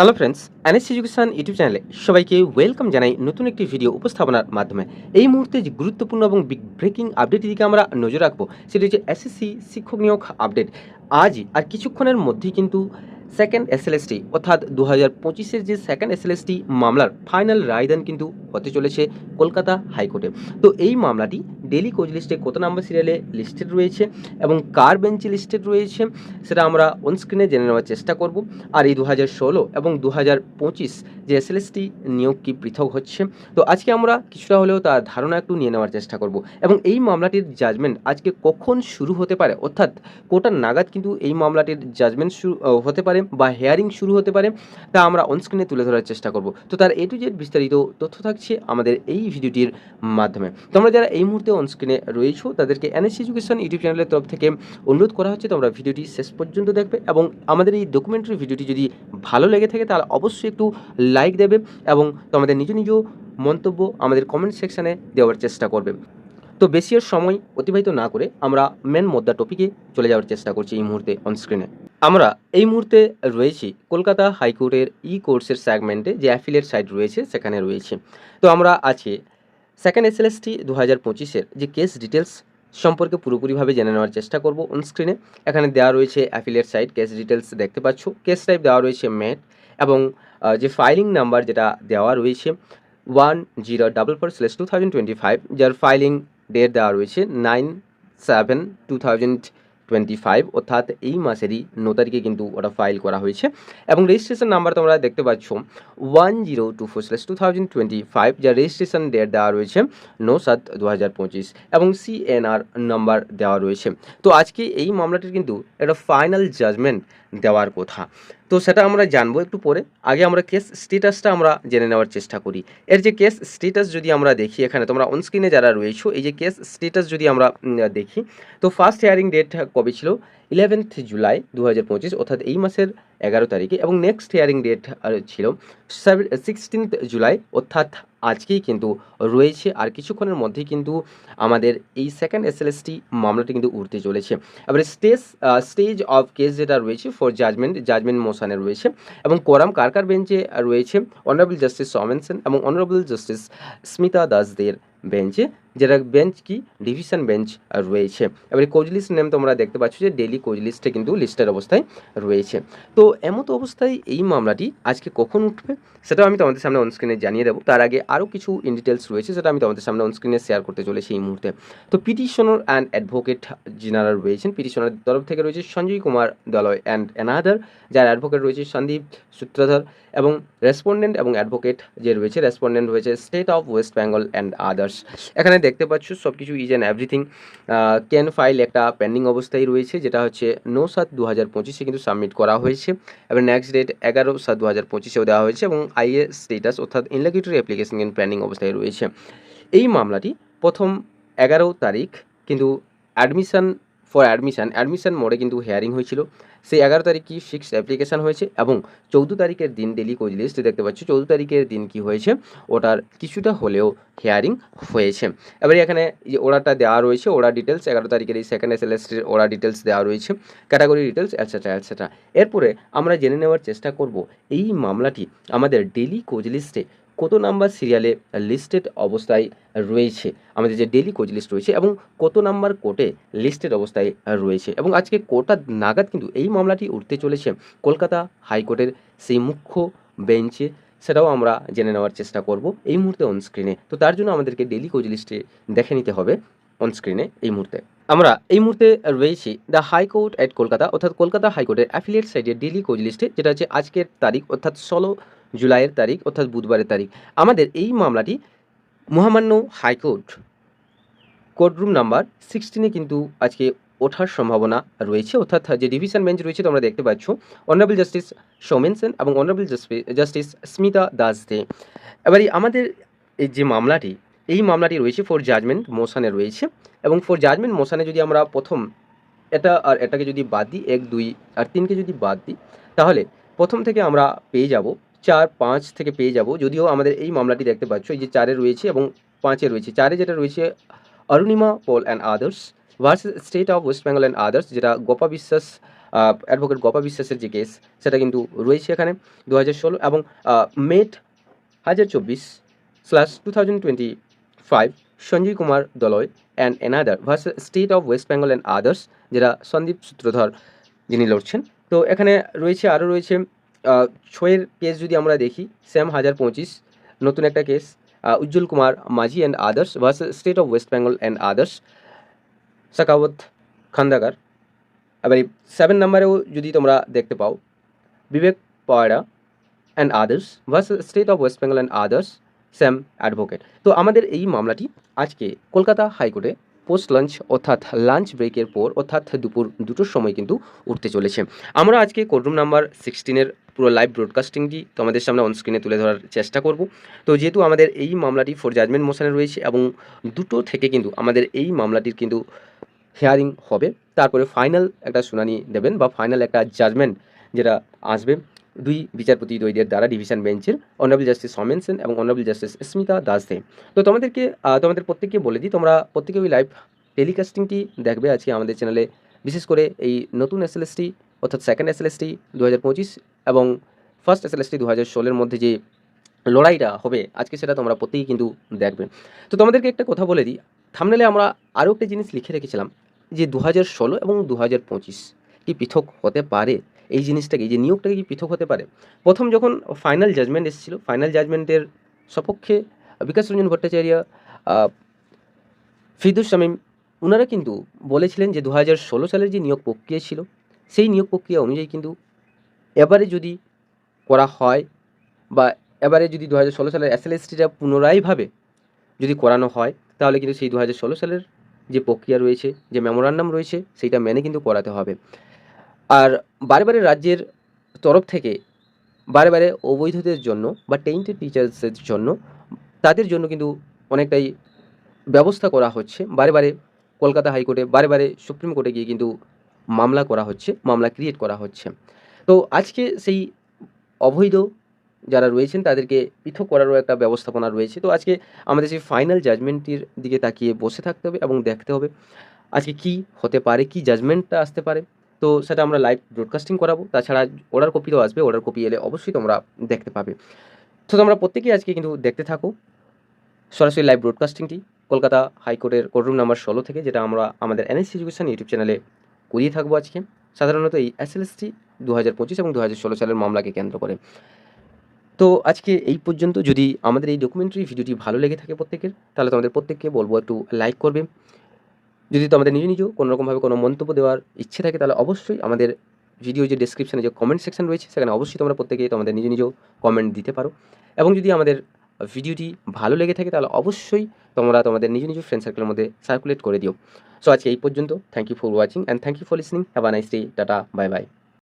Hello friends NS education YouTube চ্যানেলে সবাইকে welcome জানাই নতুন একটি ভিডিও উপস্থাপনার মাধ্যমে। এই মুহূর্তে যে গুরুত্বপূর্ণ এবং বিগ ব্রেকিং আপডেটের দিকে আমরা নজর রাখব, সেটি হচ্ছে এসএসসি শিক্ষক নিয়োগ আপডেট আজই আর কিছুক্ষণের মধ্যেই কিন্তু সেকেন্ড এসএলএসটি, অর্থাৎ দু হাজার পঁচিশের যে সেকেন্ড এসএলএসটি মামলার ফাইনাল রায়দান কিন্তু হতে চলেছে কলকাতা হাইকোর্টে। তো এই মামলাটি ডেলি কোচ লিস্টে কত নাম্বার সিরিয়ালে লিস্টেড রয়েছে এবং কার বেঞ্চে লিস্টেড রয়েছে সেটা আমরা অনস্ক্রিনে জেনে নেওয়ার চেষ্টা করব। আর এই দু হাজার ষোলো এবং দু হাজার পঁচিশ যে এসএলএসটি নিয়োগ কি পৃথক হচ্ছে, তো আজকে আমরা কিছুটা হলেও তার ধারণা একটু নিয়ে নেওয়ার চেষ্টা করব। এবং এই মামলাটির জাজমেন্ট আজকে কখন শুরু হতে পারে? অর্থাৎ কোটার নাগাদ কিন্তু এই মামলাটির জাজমেন্ট শুরু হতে পারে বা হেয়ারিং শুরু হতে পারে, তা আমরা অনস্ক্রিনে তুলে ধরার চেষ্টা করব। তো তার এ টু জেড বিস্তারিত তথ্য থাকছে আমাদের এই ভিডিওটির মাধ্যমে। তোমরা যারা এই মুহূর্তে অনস্ক্রিনে রয়েছো, তাদেরকে এনএস এডুকেশন ইউটিউব চ্যানেলের তরফ থেকে অনুরোধ করা হচ্ছে, তোমরা ভিডিওটি শেষ পর্যন্ত দেখবে এবং আমাদের এই ডকুমেন্টারি ভিডিওটি যদি ভালো লেগে থাকে, তাহলে অবশ্যই একটু লাইক দেবে এবং তোমাদের নিজ নিজ মন্তব্য আমাদের কমেন্ট সেকশানে দেওয়ার চেষ্টা করবে। তো বেশি সময় অতিবাহিত না করে আমরা মেন মোদ্দা টপিকে চলে যাওয়ার চেষ্টা করছি এই মুহূর্তে অনস্ক্রিনে আমরা এই মুহূর্তে রয়েছি কলকাতা হাইকোর্টের ই কোর্সের সেগমেন্টে যে অ্যাফিলিয়েট সাইট রয়েছে সেখানে রয়েছে। তো আমরা আছি সেকেন্ড এসএলএসটি দু হাজার পঁচিশের যে কেস ডিটেলস সম্পর্কে পুরোপুরিভাবে জেনে নেওয়ার চেষ্টা করব অনস্ক্রিনে এখানে দেওয়া রয়েছে অ্যাফিলিয়েট সাইট, কেস ডিটেলস দেখতে পাচ্ছ। কেস টাইপ দেওয়া রয়েছে ম্যাট এবং যে ফাইলিং নাম্বার যেটা দেওয়া রয়েছে one zero double four slash two thousand twenty five যার ফাইলিং ডেট দেওয়া রয়েছে nine seven two thousand twenty five অর্থাৎ এই মাসেরই ন তারিখে কিন্তু ওটা ফাইল করা হয়েছে। এবং রেজিস্ট্রেশন নাম্বার তোমরা দেখতে পাচ্ছ one zero two four slash two thousand twenty five যা রেজিস্ট্রেশন ডেট দেওয়া রয়েছে ন সাত দু হাজার পঁচিশ এবং সিএনআর নাম্বার দেওয়া রয়েছে। তো আজকে এই মামলাটির কিন্তু একটা ফাইনাল জাজমেন্ট দেওয়ার কথা। তো সেটা আমরা জানব একটু পরে। আগে আমরা কেস স্টেটাসটা আমরা জেনে নেওয়ার চেষ্টা করি। এর যে কেস স্টেটাস যদি আমরা দেখি এখানে, তোমরা অনস্ক্রিনে যারা রয়েছো, এই যে কেস স্টেটাস যদি আমরা দেখি, তো ফার্স্ট হিয়ারিং ডেট কবে ছিল? ইলেভেন্থ জুলাই দু হাজার পঁচিশ, অর্থাৎ এই মাসের এগারো তারিখে, এবং নেক্সট হিয়ারিং ডেট ছিল সিক্সটিন্থ জুলাই অর্থাৎ আজকেই কিন্তু রয়েছে। আর কিছুক্ষণের মধ্যেই কিন্তু আমাদের এই সেকেন্ড এসএলএসটি মামলাটি কিন্তু উঠতে চলেছে। এবারে স্টেজ স্টেজ অফ কেস যেটা রয়েছে ফর জাজমেন্ট জাজমেন্ট মোশানে রয়েছে। এবং কোরাম কার কার বেঞ্চে রয়েছে অনারেবল জাস্টিস সমেন সেন এবং অনারেবল জাস্টিস স্মিতা দাসদের বেঞ্চে। যেটা বেঞ্চ কি? ডিভিশন বেঞ্চ রয়েছে। এবারে কোচ লিস্ট নেম তোমরা দেখতে পাচ্ছ যে ডেলি কোচ লিস্টে কিন্তু লিস্টের অবস্থায় রয়েছে। তো এমতো অবস্থায় এই মামলাটি আজকে কখন উঠবে, সেটাও আমি তোমাদের সামনে অনস্ক্রিনে জানিয়ে দেবো। তার আগে আরও কিছু ইন ডিটেলস রয়েছে, সেটা আমি তোমাদের সামনে অনস্ক্রিনে শেয়ার করতে চলেছি এই মুহূর্তে। তো পিটিশনার অ্যান্ড অ্যাডভোকেট যিনারা রয়েছেন পিটিশনার তরফ থেকে রয়েছে সঞ্জয় কুমার দলয় অ্যান্ড অ্যানাদার যার অ্যাডভোকেট রয়েছে সন্দীপ সূত্রধর। এবং রেসপন্ডেন্ট এবং অ্যাডভোকেট যে রয়েছে রেসপন্ডেন্ট রয়েছে state of West Bengal and others এখানে দেখতে পাচ্ছ সব কিছু is and everything can file একটা পেন্ডিং অবস্থায় রয়েছে, যেটা হচ্ছে নৌ সাত দু হাজার পঁচিশে কিন্তু সাবমিট করা হয়েছে এবং নেক্সট ডেট এগারো সাত দু হাজার পঁচিশেও দেওয়া হয়েছে এবং আইএ স্টেটাস অর্থাৎ ইনলেকিউটরি অ্যাপ্লিকেশন কিন্তু পেন্ডিং অবস্থায় রয়েছে। এই মামলাটি প্রথম এগারো তারিখ কিন্তু অ্যাডমিশন ফর অ্যাডমিশন অ্যাডমিশন মোডে কিন্তু হেয়ারিং হয়েছিল। সেই এগারো তারিখ কি ফিক্সড অ্যাপ্লিকেশন হয়েছে এবং চৌদ্দ তারিখের দিন ডেলি কোচ লিস্ট দেখতে পাচ্ছ। চৌদ্দ তারিখের দিন কি হয়েছে? ওটার কিছুটা হলেও হেয়ারিং হয়েছে। এবারে এখানে যে ওড়াটা দেওয়া রয়েছে ওড়া ডিটেলস এগারো তারিখের এই সেকেন্ড এস এল এসটির ওড়া ডিটেলস দেওয়া রয়েছে ক্যাটাগরি ডিটেলস অ্যাটসেট্রা অ্যাটসেট্রা এরপরে আমরা জেনে নেওয়ার চেষ্টা করব, এই মামলাটি আমাদের ডেলি কোচ লিস্টে কত নাম্বার সিরিয়ালে লিস্টেড অবস্থায় রয়েছে? আমাদের যে ডেলি কোচ লিস্ট রয়েছে এবং কত নাম্বার কোর্টে লিস্টেড অবস্থায় রয়েছে? এবং আজকে কোটা নাগাদ কিন্তু এই মামলাটি উঠতে চলেছে কলকাতা হাইকোর্টের সেই মুখ্য বেঞ্চে। সেটাও আমরা জেনে নেওয়ার চেষ্টা করব এই মুহূর্তে অনস্ক্রিনে তো তার জন্য আমাদেরকে ডেলি কোচ লিস্টে দেখে নিতে হবে অনস্ক্রিনে এই মুহূর্তে। আমরা এই মুহূর্তে রয়েছি দ্য হাইকোর্ট এট কলকাতা, অর্থাৎ কলকাতা হাইকোর্টের অ্যাফিলিয়েট সাইডের ডেলি কোচ লিস্টে যেটা হচ্ছে আজকের তারিখ, অর্থাৎ ষোলো জুলাইয়ের তারিখ অর্থাৎ বুধবারের তারিখ। আমাদের এই মামলাটি মহামান্য হাইকোর্ট কোর্টরুম নাম্বার সিক্সটিনে কিন্তু আজকে ওঠার সম্ভাবনা রয়েছে। অর্থাৎ যে ডিভিশন বেঞ্চ রয়েছে, তোমরা দেখতে পাচ্ছ অনারেবল জাস্টিস সৌমেন সেন এবং অনারেবল জাস্টিস স্মিতা দাস দে এবারে আমাদের এই যে মামলাটি, এই মামলাটি রয়েছে ফর জাজমেন্ট মোশানে রয়েছে এবং ফর জাজমেন্ট মোশানে যদি আমরা প্রথম এটা আর এটাকে যদি বাদ দিই, এক, দুই আর তিনকে যদি বাদ দিই, তাহলে প্রথম থেকে আমরা পেয়ে যাব চার, পাঁচ থেকে পেয়ে যাব। যদিও আমাদের এই মামলাটি দেখতে পাচ্ছ, এই যে চারে রয়েছে এবং পাঁচে রয়েছে। চারে যেটা রয়েছে, Arunima, Paul and others versus state of West Bengal and others, যেটা গোপা বিশ্বাস অ্যাডভোকেট গোপা বিশ্বাসের যে কেস, সেটা কিন্তু রয়েছে এখানে দু হাজার ষোলো এবং মেট হাজার চব্বিশ slash two thousand twenty five Sanjay Kumar Doloi and another versus state of West Bengal and others যেটা সন্দীপ সূত্রধর যিনি লড়ছেন। তো এখানে রয়েছে, আরও রয়েছে ছয়ের কেস যদি আমরা দেখি স্যাম হাজার পঁচিশ, নতুন একটা case Ujjwal Kumar, Majhi and others versus state of West Bengal and others Sakhawat Khandagar এবার সেভেন নাম্বারেও যদি তোমরা দেখতে পাও Bibek Poira and others versus state of West Bengal and others same advocate তো আমাদের এই মামলাটি আজকে কলকাতা হাইকোর্টে পোস্ট লাঞ্চ অর্থাৎ লাঞ্চ ব্রেকের পর অর্থাৎ দুপুর দুটোর সময় কিন্তু উঠতে চলেছে। আমরা আজকে কোর্টরুম নাম্বার সিক্সটিনের পুরো লাইভ ব্রডকাস্টিংটি তোমাদের সামনে অনস্ক্রিনে তুলে ধরার চেষ্টা করব। তো যেহেতু আমাদের এই মামলাটি ফোর জাজমেন্ট মোশনে রয়েছে এবং দুটো থেকে কিন্তু আমাদের এই মামলাটির কিন্তু হেয়ারিং হবে, তারপরে ফাইনাল একটা শুনানি দেবেন বা ফাইনাল একটা জাজমেন্ট যেটা আসবে দুই বিচারপতি দ্বৈদের দ্বারা ডিভিশন বেঞ্চের অনারেবল জাস্টিস সমেন সেন এবং অনারেবল জাস্টিস স্মিতা দাস দে। তো তোমাদেরকে তোমাদের প্রত্যেককে বলে দিই, তোমরা প্রত্যেকে ওই লাইভ টেলিকাস্টিংটি দেখবে আজকে আমাদের চ্যানেলে বিশেষ করে এই নতুন এসএলএসটি অর্থাৎ সেকেন্ড এসএলএসটি দু হাজার পঁচিশ এবং ফার্স্ট এসএলএসটি দু হাজার ষোলোর মধ্যে যে লড়াইটা হবে, আজকে সেটা তোমরা প্রত্যেকেই কিন্তু দেখবে। তো তোমাদেরকে একটা কথা বলে দিই থামনেলে আমরা আরও একটা জিনিস লিখে রেখেছিলাম যে দু হাজার ষোলো এবং দু হাজার পঁচিশ কি পৃথক হতে পারে? এই জিনিসটাকে যে নিয়োগটাকে কি পৃথক হতে পারে? প্রথম যখন ফাইনাল জাজমেন্ট এসেছিল ফাইনাল জাজমেন্টের সপক্ষে বিকাশ রঞ্জন ভট্টাচার্য ফিদুস শামীম ওনারা কিন্তু বলেছিলেন যে দু হাজার ষোলো সালের যে নিয়োগ প্রক্রিয়া ছিল, সেই নিয়োগ প্রক্রিয়া অনুযায়ী কিন্তু এবারে যদি করা হয় বা এবারে যদি দু হাজার ষোলো সালের এসএলএসটিটা পুনরায়ভাবে যদি করানো হয়, তাহলে কিন্তু সেই দু হাজার ষোলো সালের যে প্রক্রিয়া রয়েছে, যে মেমোরান্ডাম রয়েছে, সেইটা মেনে কিন্তু করাতে হবে। আর বারে বারে রাজ্যের তরফ থেকে বারে বারে অবৈধদের জন্য বা টেন্টেড টিচার্সের জন্য তাদের জন্য কিন্তু অনেকটাই ব্যবস্থা করা হচ্ছে। বারে বারে কলকাতা হাইকোর্টে বারে বারে সুপ্রিম কোর্টে গিয়ে কিন্তু মামলা করা হচ্ছে, মামলা ক্রিয়েট করা হচ্ছে। তো আজকে সেই অবৈধ যারা রয়েছেন, তাদেরকে পৃথক করারও একটা ব্যবস্থাপনা রয়েছে। তো আজকে আমাদের সেই ফাইনাল জাজমেন্টটির দিকে তাকিয়ে বসে থাকতে হবে এবং দেখতে হবে আজকে কি হতে পারে, কি জাজমেন্টটা আসতে পারে। তো সেটা আমরা লাইভ ব্রডকাস্টিং করাবো। তাছাড়া অর্ডার কপি তো আসবে। অর্ডার কপি এলে অবশ্যই তোমরা দেখতে পাবে। তো তোমরা প্রত্যেকেই আজকে কিন্তু দেখতে থাকো। সরাসরি লাইভ ব্রডকাস্টিংটি কলকাতা হাইকোর্টের কোর্টরুম নাম্বার ষোলো থেকে, যেটা আমরা আমাদের এনএসসি এডুকেশন ইউটিউব চ্যানেলে করিয়ে থাকব আজকে। সাধারণত এই এসএলএসটি দু হাজার পঁচিশ এবং দু হাজার ষোলো সালের মামলাকে কেন্দ্র করে। তো আজকে এই পর্যন্ত। যদি আমাদের এই ডকুমেন্টারি ভিডিওটি ভালো লেগে থাকে প্রত্যেকের, তাহলে তোমাদের প্রত্যেককে বলব একটু লাইক করবে। যদি তোমাদের নিজে নিজেও কোনো রকমভাবে কোনো মন্তব্য দেওয়ার ইচ্ছে থাকে, তাহলে অবশ্যই আমাদের ভিডিও যে ডেসক্রিপশনে যে কমেন্ট সেকশন রয়েছে, সেখানে অবশ্যই তোমরা প্রত্যেকে তোমাদের নিজ নিজেও কমেন্ট দিতে পারো। এবং যদি আমাদের ভিডিওটি ভালো লেগে থাকে, তাহলে অবশ্যই তোমরা তোমাদের নিজ নিজ ফ্রেন্ড সার্কেলের মধ্যে সার্কুলেট করে দিও। সো আজকে এই পর্যন্ত। Thank you for watching and thank you for listening have a nice day tata bye bye